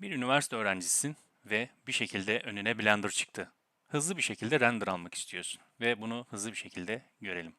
Bir üniversite öğrencisisin ve bir şekilde önüne Blender çıktı. Hızlı bir şekilde render almak istiyorsun ve bunu hızlı bir şekilde görelim.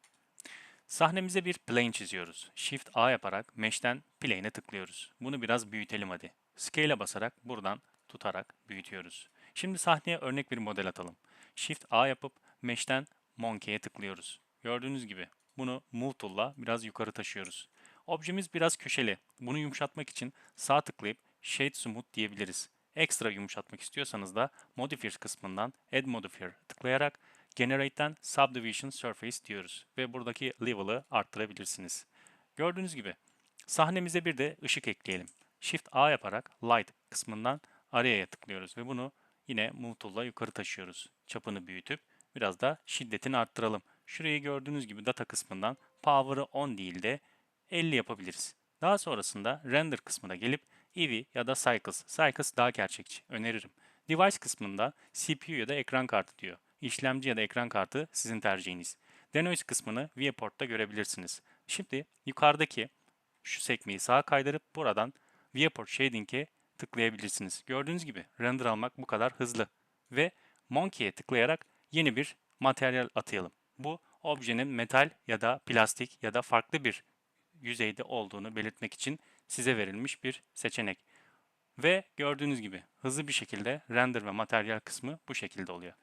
Sahnemize bir plane çiziyoruz. Shift A yaparak Mesh'ten plane'e tıklıyoruz. Bunu biraz büyütelim hadi. Scale'e basarak buradan tutarak büyütüyoruz. Şimdi sahneye örnek bir model atalım. Shift A yapıp Mesh'ten Monkey'e tıklıyoruz. Gördüğünüz gibi bunu Move Tool'la biraz yukarı taşıyoruz. Objemiz biraz köşeli. Bunu yumuşatmak için sağ tıklayıp Shade Smooth diyebiliriz. Ekstra yumuşatmak istiyorsanız da Modifiers kısmından Add Modifier tıklayarak Generate'den Subdivision Surface diyoruz ve buradaki level'ı arttırabilirsiniz. Gördüğünüz gibi sahnemize bir de ışık ekleyelim. Shift A yaparak Light kısmından Area'ya tıklıyoruz ve bunu yine Move Tool'la yukarı taşıyoruz. Çapını büyütüp biraz da şiddetini arttıralım. Şurayı gördüğünüz gibi data kısmından Power'ı 10 değil de 50 yapabiliriz. Daha sonrasında render kısmına gelip Eevee ya da Cycles. Cycles daha gerçekçi. Öneririm. Device kısmında CPU ya da ekran kartı diyor. İşlemci ya da ekran kartı sizin tercihiniz. Denoise kısmını Viewport'ta görebilirsiniz. Şimdi yukarıdaki şu sekmeyi sağa kaydırıp buradan Viewport Shading'e tıklayabilirsiniz. Gördüğünüz gibi render almak bu kadar hızlı. Ve Monkey'e tıklayarak yeni bir materyal atayalım. Bu objenin metal ya da plastik ya da farklı bir yüzeyde olduğunu belirtmek için size verilmiş bir seçenek. Ve gördüğünüz gibi hızlı bir şekilde render ve materyal kısmı bu şekilde oluyor.